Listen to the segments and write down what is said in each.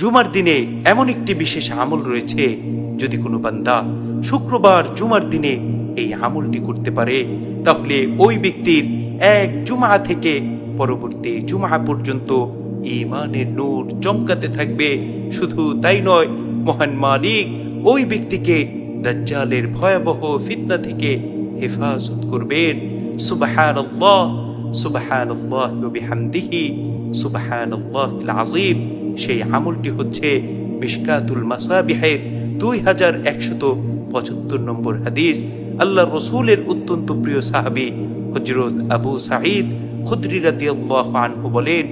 জুমার দিনে এমন একটি বিশেষ আমল রয়েছে, যদি কোনো বান্দা শুক্রবার জুমার দিনে এই আমলটি করতে পারে, তাহলে ওই ব্যক্তির এক জুমা থেকে পরবর্তী জুমা পর্যন্ত ইমানের নূর চমকাতে থাকবে। শুধু তাই নয়, মহান মালিক ওই ব্যক্তিকে দাজ্জালের ভয়াবহ ফিতনা থেকে হেফাজত করবেন। ওয়া বিহামদিহি। সুবহানাল্লাহিল আযীম। সেই আমলটি হচ্ছে মিশকাতুল মাসাবিহের দুই হাজার একশত পঁচাত্তর নম্বর হাদিস। আল্লাহ রসুলের অত্যন্ত প্রিয় সাহাবি হজরত আবু সাঈদ খুদ্রি রাদিয়াল্লাহু আনহু বলেন,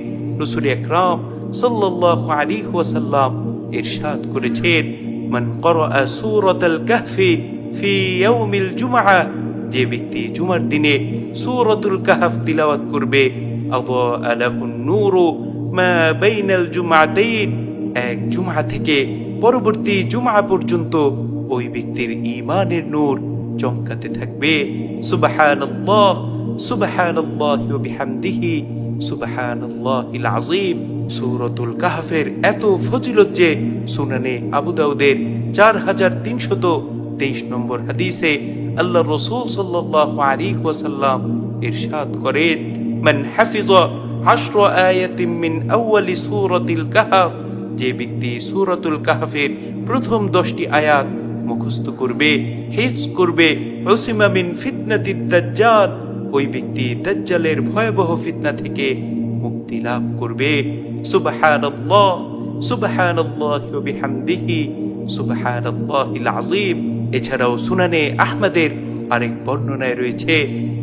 রসুল একরাম সাল্লাল্লাহু আলাইহি ওয়াসাল্লাম ইরশাদ করেছেন, মান ক্বরাআ সূরাতাল কাহফি ফি ইয়াউমিল জুমআহ যে ব্যক্তি জুমার দিনে সূরাতুল কাহফ তিলাওয়াত করবে জুমআতাইন। এক জুমআ থেকে পরবর্তী জুমআ পর্যন্ত ওই ব্যক্তির ঈমানের নূর চমকাতে থাকবে। সুবহানাল্লাহ, সুবহানাল্লাহি কাহফের এত ফজিলত যে সুনানে আবু দাউদের চার হাজার তিনশত তেইশ নম্বর হাদিসে আল্লাহ রসুল সাল্লাল্লাহু ওয়াসাল্লাম ইরশাদ করেন। মান হাফিজ আশর আয়াতিম মিন আউয়ালি সূরাতিল কাহফ যে ব্যক্তি সূরাতুল কাহফের প্রথম দশটি আয়াত মুখস্থ করবে, হিফজ করবে, উসিমা মিন ফিতনাতিদ দাজ্জাল, ওই ব্যক্তি দাজ্জালের ভয়াবহ ফিতনা থেকে মুক্তি লাভ করবে। সুবহানাল্লাহ, সুবহানাল্লাহি ওয়া বিহামদিহি, সুবহানাল্লাহিল আযীম। এছাড়াও সুনানে আহমদের আরেক বর্ণনায় রয়েছে,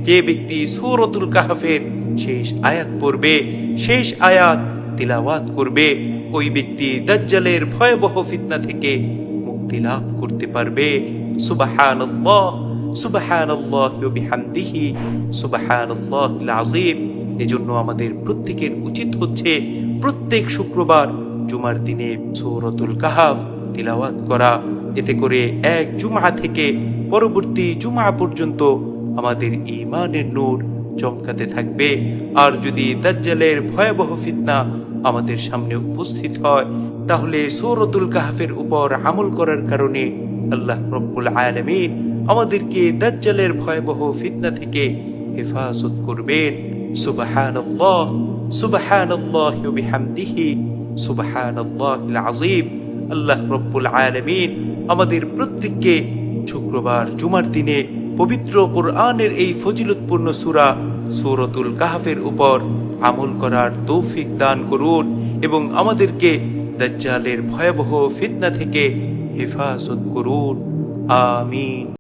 যে ব্যক্তি সূরাতুল কাহফের শেষ আয়াত পড়বে, শেষ আয়াত তিলাওয়াত করবে। ওই ব্যক্তি দাজ্জালের ভয়াবহ ফিতনা থেকে মুক্তি লাভ করতে পারবে। সুবহানাল্লাহ, সুবহানাল্লাহি বিহামদিহি, সুবহানাল্লাহিল আযীম। এজন্য আমাদের প্রত্যেকের উচিত হচ্ছে প্রত্যেক শুক্রবার জুমার দিনে সূরাতুল কাহাফ তিলাওয়াত করা। এতে করে এক জুমা থেকে পরবর্তী জুমা পর্যন্ত আমাদের ঈমানের নূর চমকাতে থাকবে। আর যদি দাজ্জালের ভয়াবহ ফিতনা আমাদের সামনে উপস্থিত হয়, তাহলে সূরাতুল কাহফের উপর আমল করার কারণে আল্লাহ রব্বুল আলামিন আমাদেরকে দাজ্জালের ভয়াবহ ফিতনা থেকে হেফাজত করবেন। সুবহানাল্লাহ, সুবহানাল্লাহি বিহামদিহি, সুবহানাল্লাহিল আযীম। আল্লাহ রব্বুল আলামিন আমাদের প্রত্যেককে শুক্রবার জুমার দিনে পবিত্র কোরআনের এই ফজিলতপূর্ণ সুরা সুরতুল কাহাফের উপর আমল করার তৌফিক দান করুন এবং আমাদেরকে দাজ্জালের ভয়াবহ ফিতনা থেকে হেফাজত করুন। আমিন।